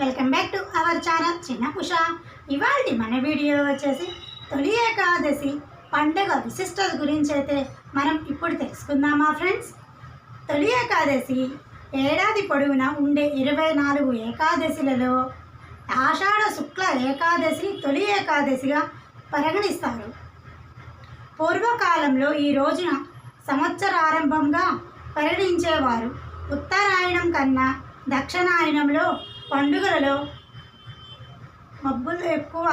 Welcome back to our channel చిన్న కుష ఇవాళ మన వీడియో వచ్చేసి తొలి ఏకాదశి పండుగ విశిష్టత గురించి అయితే మనం ఇప్పుడు తెలుసుకుందామా ఫ్రెండ్స్? తొలి ఏకాదశి ఏడాది పొడవునా ఉండే ఇరవై నాలుగు ఏకాదశిలలో ఆషాఢ శుక్ల ఏకాదశిని తొలి ఏకాదశిగా పరిగణిస్తారు. పూర్వకాలంలో ఈ రోజున సంవత్సరారంభంగా పరిగణించేవారు ఉత్తరాయణం కన్నా దక్షిణాయనంలో పండుగలలో మబ్బులు ఎక్కువ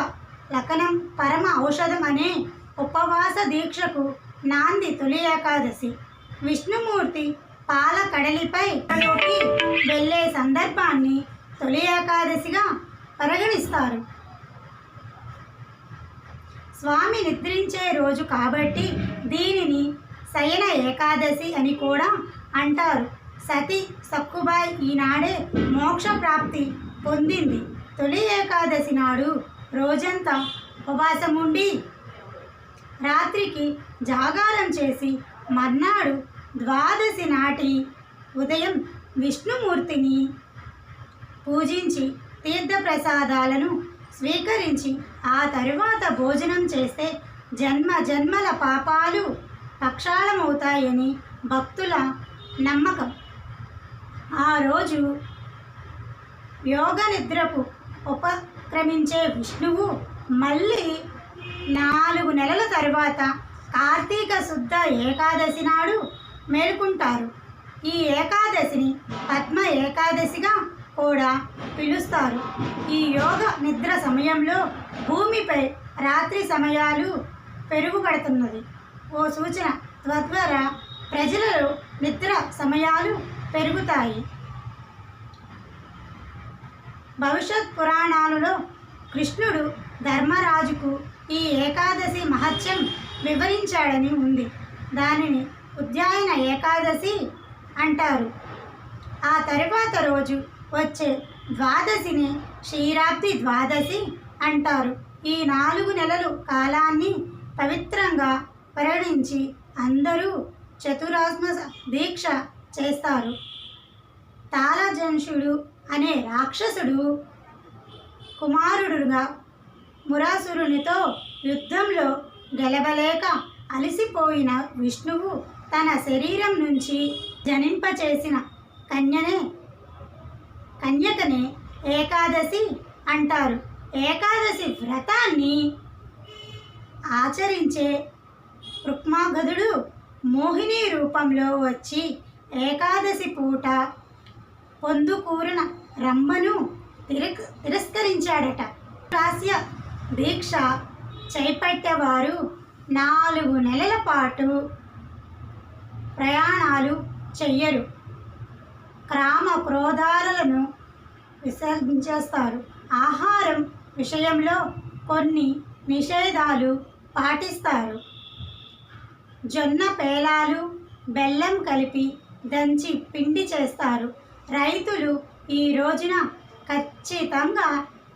లకనం పరమ ఔషధం అనే ఉపవాస దీక్షకు నాంది తొలి ఏకాదశి. విష్ణుమూర్తి పాల కడలిపై లోకి వెళ్ళే సందర్భాన్ని తొలి ఏకాదశిగా పరిగణిస్తారు. స్వామి నిద్రించే రోజు కాబట్టి దీనిని శయన ఏకాదశి అని కూడా అంటారు. సతి సక్కుబాయ్ ఈనాడే మోక్ష ప్రాప్తి పొందింది. తొలి ఏకాదశి నాడు రోజంతా ఉపవాసం ఉండి రాత్రికి జాగారం చేసి మర్నాడు ద్వాదశి నాటి ఉదయం విష్ణుమూర్తిని పూజించి తీర్థప్రసాదాలను స్వీకరించి ఆ తరువాత భోజనం చేస్తే జన్మ జన్మల పాపాలు పక్షాళమవుతాయని భక్తుల నమ్మకం. ఆ రోజు యోగ నిద్రకు ఉపక్రమించే విష్ణువు మళ్ళీ నాలుగు నెలల తరువాత కార్తీక శుద్ధ ఏకాదశి నాడు మేలుకుంటారు. ఈ ఏకాదశిని పద్మ ఏకాదశిగా కూడా పిలుస్తారు. ఈ యోగ నిద్ర సమయంలో భూమిపై రాత్రి సమయాలు పెరుగుపడుతున్నది ఓ సూచన తద్వారా ప్రజలలో నిద్ర సమయాలు పెరుగుతాయి. భవిష్యత్ పురాణాలలో కృష్ణుడు ధర్మరాజుకు ఈ ఏకాదశి మహత్యం వివరించాడని ఉంది. దానిని ఉద్యాయన ఏకాదశి అంటారు. ఆ తరువాత రోజు వచ్చే ద్వాదశిని క్షీరాబ్ది ద్వాదశి అంటారు. ఈ నాలుగు నెలలు కాలాన్ని పవిత్రంగా పరిగణించి అందరూ చతురాత్మ దీక్ష చేస్తారు. తాళజంషుడు అనే రాక్షసుడు కుమారుడుగా మురాసురునితో యుద్ధంలో గెలవలేక అలసిపోయిన విష్ణువు తన శరీరం నుంచి జనింపచేసిన కన్యనే కన్యకనే ఏకాదశి అంటారు. ఏకాదశి వ్రతాన్ని ఆచరించే రుక్మాగధుడు మోహిని రూపంలో వచ్చి ఏకాదశి పూట పొందుకూరిన రమ్మను తిరక్ తిరస్కరించాడట. రాస్య దీక్ష చేపట్టేవారు నాలుగు నెలల పాటు ప్రయాణాలు చెయ్యరు. క్రామ క్రోధాలను విసర్జించేస్తారు. ఆహారం విషయంలో కొన్ని నిషేధాలు పాటిస్తారు. జొన్న పేలాలు బెల్లం కలిపి దంచి పిండి చేస్తారు. రైతులు ఈ రోజున ఖచ్చితంగా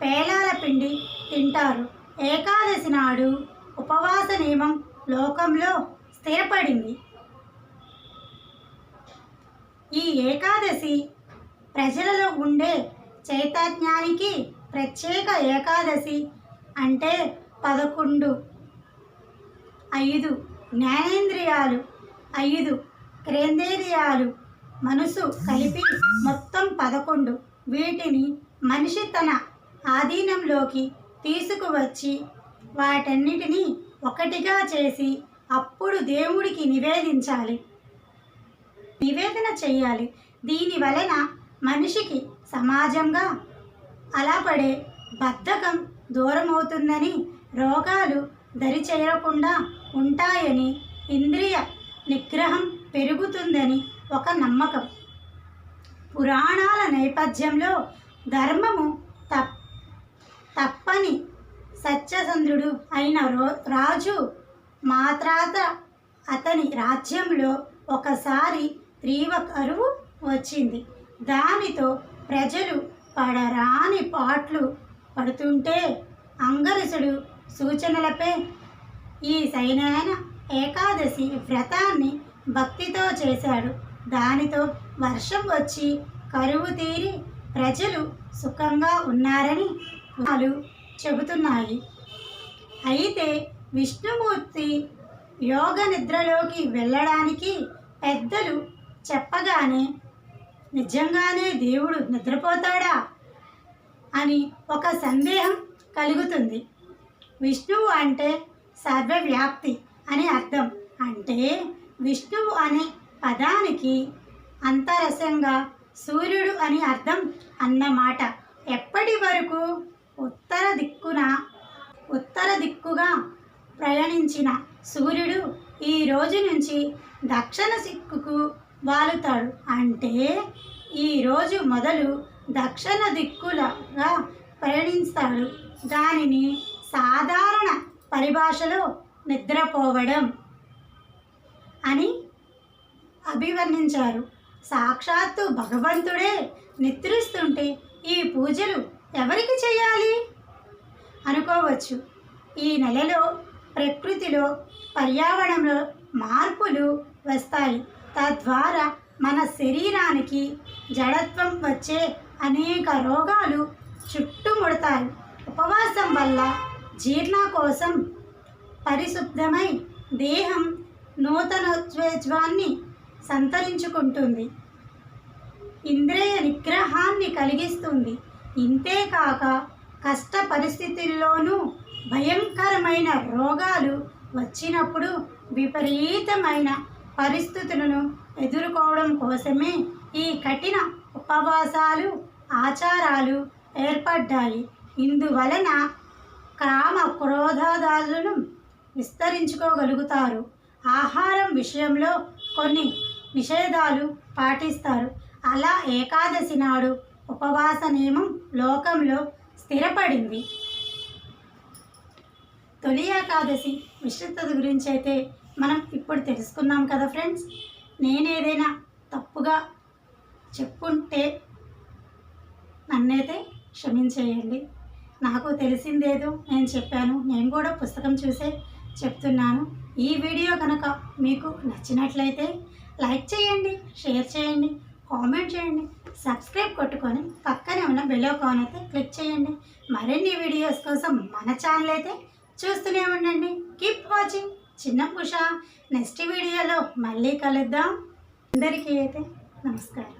పేలాల పిండి తింటారు. ఏకాదశి నాడు ఉపవాస నియమం లోకంలో స్థిరపడింది. ఈ ఏకాదశి ప్రజలలో ఉండే చైతన్యానికి ప్రత్యేక ఏకాదశి అంటే పదకొండు ఐదు జ్ఞానేంద్రియాలు ఐదు క్రేంద్రియాలు మనసు కలిపి మొత్తం పదకొండు. వీటిని మనిషి తన ఆధీనంలోకి తీసుకువచ్చి వాటన్నిటినీ ఒకటిగా చేసి అప్పుడు దేవుడికి నివేదించాలి. నివేదన చేయాలి. దీని వలన మనిషికి సమాజంగా అలాపడే బద్ధకం దూరమవుతుందని రోగాలు దరిచేరకుండా ఉంటాయని ఇంద్రియ నిగ్రహం పెరుగుతుందని ఒక నమ్మకం. పురాణాల నేపథ్యంలో ధర్మము తప్ తప్పని సత్యచంద్రుడు అయిన రో రాజు మాత్రాత అతని రాజ్యంలో ఒకసారి తీవ్ర కరువు వచ్చింది. దానితో ప్రజలు పడరాని పాట్లు పడుతుంటే అంగరసుడు సూచనలపై ఈ సైనాయన ఏకాదశి వ్రతాన్ని భక్తితో చేశాడు. దానితో వర్షం వచ్చి కరువు తీరి ప్రజలు సుఖంగా ఉన్నారని వాళ్ళు చెబుతున్నాయి. అయితే విష్ణుమూర్తి యోగ నిద్రలోకి వెళ్ళడానికి పెద్దలు చెప్పగానే నిజంగానే దేవుడు నిద్రపోతాడా? అని ఒక సందేహం కలుగుతుంది. విష్ణువు అంటే సర్వవ్యాప్తి అని అర్థం. అంటే విష్ణువు అనే పదానికి అంతరసంగా సూర్యుడు అని అర్థం అన్నమాట. ఎప్పటి వరకు? ఉత్తర దిక్కున ఉత్తర దిక్కుగా ప్రయాణించిన సూర్యుడు ఈ రోజు నుంచి దక్షిణ దిక్కుకు వాలుతాడు. అంటే ఈ రోజు మొదలు దక్షిణ దిక్కులగా ప్రయాణిస్తాడు. దానిని సాధారణ పరిభాషలో నిద్రపోవడం. అని అభివర్ణించారు. సాక్షాత్తు భగవంతుడే నిద్రిస్తుంటే ఈ పూజలు ఎవరికి చేయాలి? అనుకోవచ్చు. ఈ నెలలో ప్రకృతిలో పర్యావరణంలో మార్పులు వస్తాయి. తద్వారా మన శరీరానికి జడత్వం వచ్చే అనేక రోగాలు చుట్టుముడతాయి. ఉపవాసం వల్ల జీర్ణ కోసం పరిశుద్ధమై దేహం నూతనోత్వేజ్వాన్ని సంతరించుకుంటుంది. ఇంద్రియ నిగ్రహాన్ని కలిగిస్తుంది. ఇంతేకాక కష్ట పరిస్థితుల్లోనూ భయంకరమైన రోగాలు వచ్చినప్పుడు విపరీతమైన పరిస్థితులను ఎదుర్కోవడం కోసమే ఈ కఠిన ఉపవాసాలు ఆచారాలు ఏర్పడ్డాయి. ఇందువలన కామ క్రోధాదాలను విస్తరించుకోగలుగుతారు. ఆహారం విషయంలో కొన్ని నిషేధాలు పాటిస్తారు. అలా ఏకాదశి నాడు ఉపవాస నియమం లోకంలో స్థిరపడింది. తొలి ఏకాదశి విశిష్టత గురించి అయితే మనం ఇప్పుడు తెలుసుకున్నాం కదా ఫ్రెండ్స్. నేనేదైనా తప్పుగా చెప్పుంటే నన్నైతే క్షమించేయండి. నాకు తెలిసిందేదో నేను చెప్పాను. నేను కూడా పుస్తకం చూసే చెప్తున్నాను. ఈ వీడియో కనుక మీకు నచ్చినట్లయితే లైక్ చేయండి షేర్ చేయండి కామెంట్ చేయండి సబ్స్క్రైబ్ కొట్టుకొని పక్కనే ఉన్న బెల్ ఐకాన్ అయితే క్లిక్ చేయండి. మరిన్ని వీడియోస్ కోసం మన ఛానల్ అయితే చూస్తూనే ఉండండి. కీప్ వాచింగ్ చిన్న పుష నెక్స్ట్ వీడియోలో మళ్ళీ కలుద్దాం. అందరికీ అయితే నమస్కారం.